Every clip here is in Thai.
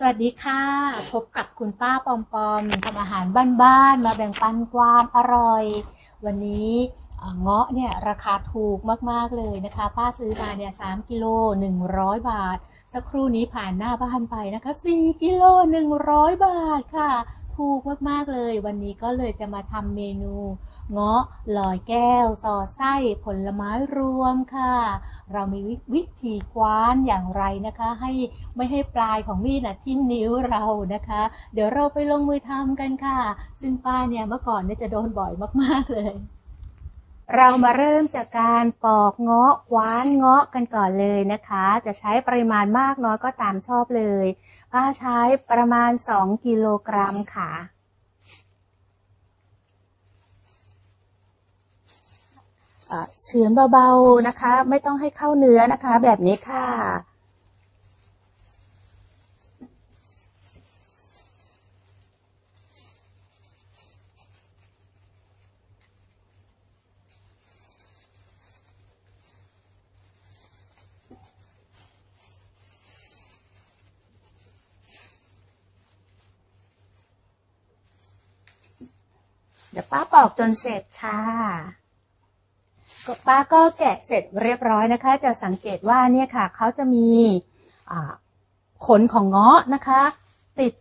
สวัสดีค่ะ พบกับคุณป้าปอมปอมทำอาหารบ้านๆมาแบ่งปันความอร่อย วันนี้เงาะเนี่ยราคาถูกมากๆเลยนะคะ ป้าซื้อมาเนี่ยสามกิโล100 บาท สักครู่นี้ผ่านหน้าบ้านไปนะคะ4กิโล100 บาทค่ะ ถูกมากๆเลย วันนี้ก็เลยจะมาทำเมนู เงาะลอยแก้วสอไส้ผลไม้รวมค่ะ เรามีวิธีคว้านอย่างไรนะคะ ให้ไม่ให้ปลายของมีดนะทิ่มนิ้วเรานะคะ เดี๋ยวเราไปลงมือทำกันค่ะ ซึ่งป้าเนี่ยเมื่อก่อนเนี่ยจะโดนบ่อยมากๆเลย เรามาเริ่มจากการปอกเงาะคว้านเงาะกันก่อนเลยนะคะ จะใช้ปริมาณมากน้อยก็ตามชอบเลยป้าใช้ประมาณ 2 กิโลกรัมค่ะเอ่อเฉือนเบาๆนะคะ ไม่ต้องให้เข้าเนื้อนะคะ แบบนี้ค่ะ ดี๋ยวป้าปอกจนเสร็จค่ะก็ป้าก็แกะเสร็จเรียบร้อยนะคะ จะสังเกตว่าเนี่ยค่ะเขาจะมีขนของเงาะนะคะ ติด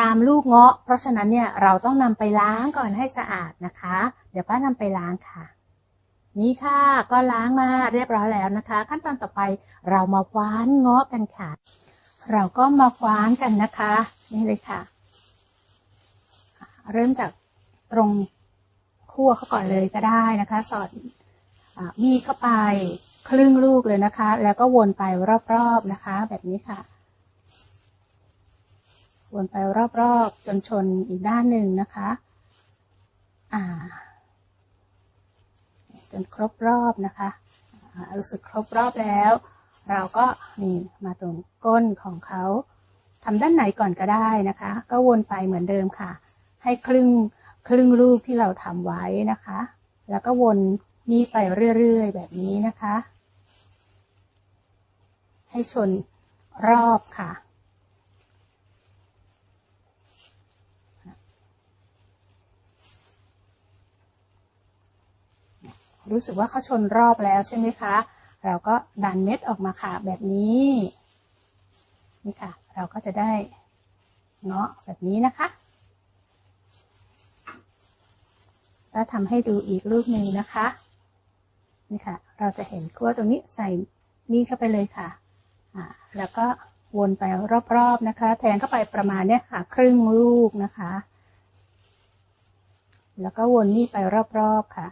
ตามลูกเงาะ เพราะฉะนั้นเนี่ยเราต้องนำไปล้างก่อนให้สะอาดนะคะ เดี๋ยวป้านำไปล้างค่ะ นี่ค่ะก็ล้างมาเรียบร้อยแล้วนะคะ ขั้นตอนต่อไปเรามาคว้านเงาะกันค่ะ เราก็มาคว้านกันนะคะ นี่เลยค่ะ เริ่มจากตรง คั่วเขาก่อนเลยก็ได้นะคะ สอดอมีเข้าไปครึ่งลูกเลยนะคะ แล้วก็วนไปรอบๆนะคะ แบบนี้ค่ะ วนไปรอบๆจนชนอีกด้านหนึ่งนะคะ อ่า จนครบรอบนะคะรู้สึกครบรอบแล้ว เราก็นี่มาตรงก้นของเขาทำด้านไหนก่อนก็ได้นะคะ ก็วนไปเหมือนเดิมค่ะ ให้ครึ่ง ครึ่งลูกที่เราทำไว้นะคะ แล้วก็วนนี่ไปเรื่อยๆ แบบนี้นะคะ ให้ชนรอบค่ะ รู้สึกว่าเขาชนรอบแล้วใช่ไหมคะ เราก็ดันเม็ดออกมาค่ะแบบนี้ นี่ค่ะ เราก็จะได้เงาะแบบนี้นะคะ แล้วทำให้ดูอีกลูกหนึ่งนะคะ นี่ค่ะ เราจะเห็นกล้วตรงนี้ใส่มีดเข้าไปเลยค่ะอ่าแล้วก็วนไปรอบๆนะคะ แทงเข้าไปประมาณเนี้ยค่ะ ครึ่งลูกนะคะ แล้วก็วนมีดไปรอบๆค่ะ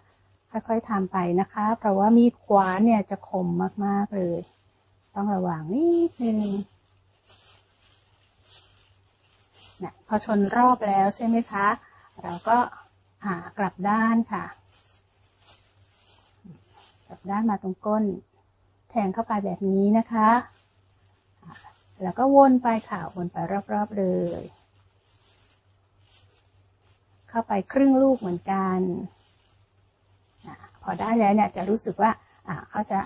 ค่อยๆทำไปนะคะ เพราะว่ามีดขวานเนี่ยจะคมมากๆเลย ต้องระวังนิดนึงนะพอชนรอบแล้วใช่ไหมคะ เราก็ อ่ากลับด้านค่ะ กลับด้านมาตรงก้น แทงเข้าไปแบบนี้นะคะ แล้วก็วนไปค่ะ วนไปรอบๆเลย เข้าไปครึ่งลูกเหมือนกัน พอได้แล้วเนี่ยจะรู้สึกว่าเขาจะ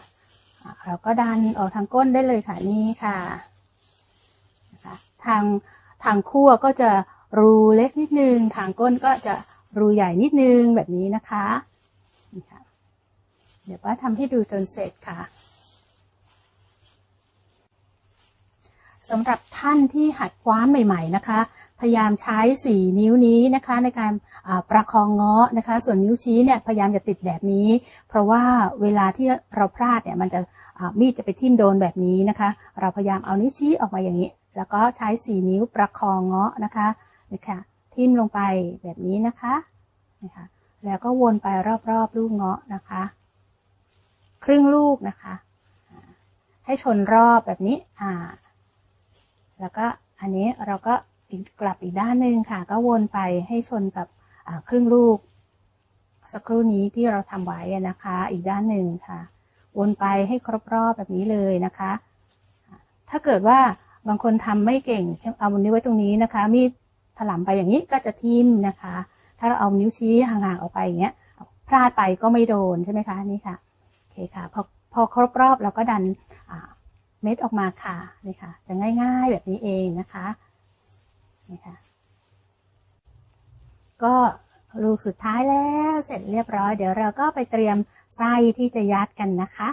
เราก็ดันออกทางก้นได้เลยค่ะนี่ค่ะนะคะทางทางคั่วก็จะรูเล็กนิดนึง ทางก้นก็จะ รูใหญ่นิดนึงแบบนี้นะคะนี่ค่ะเดี๋ยวป้าทำให้ดูจนเสร็จค่ะสำหรับท่านที่หัดคว้านใหม่ ๆ นะคะ พยายามใช้ 4 นิ้วนี้นะคะ ในการประคองเงาะนะคะ ส่วนนิ้วชี้เนี่ยพยายามจะติดแบบนี้ เพราะว่าเวลาที่เราพลาดเนี่ยมันจะมีดจะไปทิ่มโดนแบบนี้นะคะ เราพยายามเอานิ้วชี้ออกมาอย่างนี้ แล้วก็ใช้ 4 นิ้วประคองเงาะนะคะนี่ค่ะ ทิ่มลงไปแบบนี้นะคะนะคะแล้วก็วนไปรอบๆลูกเงาะนะคะ ครึ่งลูกนะคะ ให้ชนรอบแบบนี้อ่า แล้วก็อันนี้เราก็กลับอีกด้านหนึ่งค่ะ ก็วนไปให้ชนกับครึ่งลูก สักครู่นี้ที่เราทำไว้นะคะ อีกด้านหนึ่งค่ะ วนไปให้ครบรอบแบบนี้เลยนะคะ ถ้าเกิดว่าบางคนทำไม่เก่งเอานิ้ไว้ตรงนี้นะคะ มีด ถลำไปอย่างนี้ก็จะทิ่มนะคะ ถ้าเราเอานิ้วชี้ห่างๆออกไปอย่างเงี้ยพลาดไปก็ไม่โดนใช่ไหมคะนี่ค่ะโอเคค่ะพอพอครบรอบเราก็ดันเม็ดออกมาค่ะนี่ค่ะ จะง่ายๆแบบนี้เองนะคะนี่ค่ะ ก็ลูกสุดท้ายแล้วเสร็จเรียบร้อย เดี๋ยวเราก็ไปเตรียมไส้ที่จะยัดกันนะคะ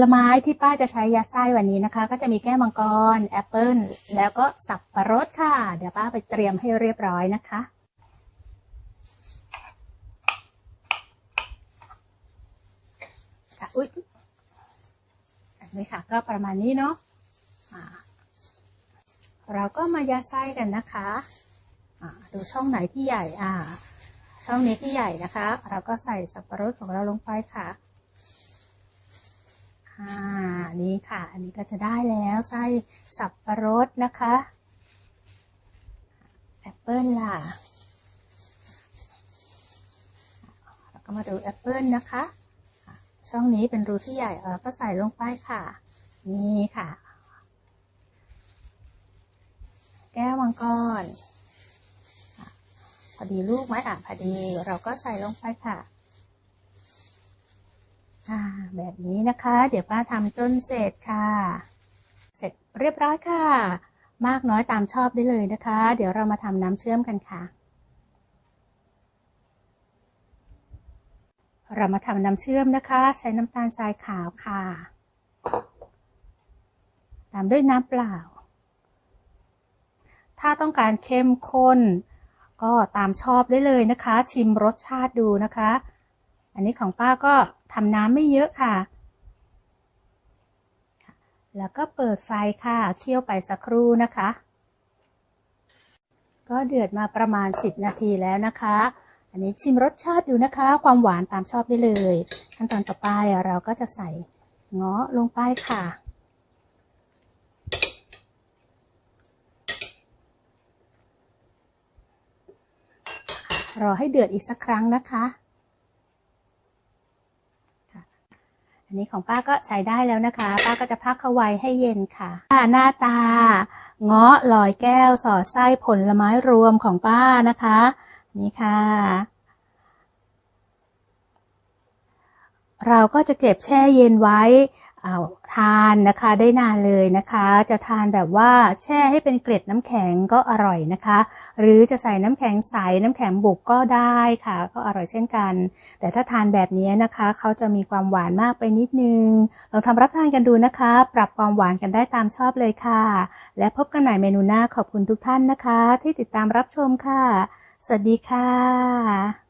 ลไม้ที่ป้าจะใช้ยัดไส้วันนี้นะคะ ก็จะมีแก้วมังกรแอปเปิลแล้วก็สับปะรดค่ะ เดี๋ยวป้าไปเตรียมให้เรียบร้อยนะคะค่ะอุ๊ยอันนี้ค่ะก็ประมาณนี้เนาะเราก็มายัดไส้กันนะคะดูช่องไหนที่ใหญ่อ่าช่องนี้ที่ใหญ่นะคะ เราก็ใส่สับปะรดของเราลงไปค่ะ อ่านี่ค่ะ อันนี้ก็จะได้แล้วไส้สับปะรดนะคะแอปเปิลล่ะแล้วก็มาดูแอปเปิลนะคะ ช่องนี้เป็นรูที่ใหญ่เราก็ใส่ลงไปค่ะ นี่ค่ะ แก้วมังกรอะพอดีลูกไหมอะพอดีเราก็ใส่ลงไปค่ะ อ่าแบบนี้นะคะ เดี๋ยวป้าทำจนเสร็จค่ะ เสร็จเรียบร้อยค่ะ มากน้อยตามชอบได้เลยนะคะ เดี๋ยวเรามาทำน้ำเชื่อมกันค่ะ เรามาทำน้ำเชื่อมนะคะ ใช้น้ำตาลทรายขาวค่ะ ตามด้วยน้ำเปล่า ถ้าต้องการเข้มข้น ก็ตามชอบได้เลยนะคะ ชิมรสชาติดูนะคะ อันนี้ของป้าก็ทำน้ำไม่เยอะค่ะ แล้วก็เปิดไฟค่ะ เคี่ยวไปสักครู่นะคะ ก็เดือดมาประมาณ 10 นาทีแล้วนะคะ อันนี้ชิมรสชาติดูนะคะ ความหวานตามชอบได้เลย ขั้นตอนต่อไปเราก็จะใส่เงาะลงไปค่ะรอให้เดือดอีกสักครั้งนะคะค่ะ อันนี้ของป้าก็ใช้ได้แล้วนะคะ ป้าก็จะพักเข้าไว้ให้เย็นค่ะหน้าตา เงาะลอยแก้วสอดไส้ผลไม้รวมของป้านะคะ นี่ค่ะ เราก็จะเก็บแช่เย็นไว้ ทานนะคะได้นานเลยนะคะ จะทานแบบว่าแช่ให้เป็นเกล็ดน้ำแข็งก็อร่อยนะคะ หรือจะใส่น้ำแข็งใสน้ำแข็งบุกก็ได้ค่ะ ก็อร่อยเช่นกัน แต่ถ้าทานแบบนี้นะคะเขาจะมีความหวานมากไปนิดนึงลองทำรับทานกันดูนะคะ ปรับความหวานกันได้ตามชอบเลยค่ะ และพบกันใหม่เมนูหน้าขอบคุณทุกท่านนะคะ ที่ติดตามรับชมค่ะ สวัสดีค่ะ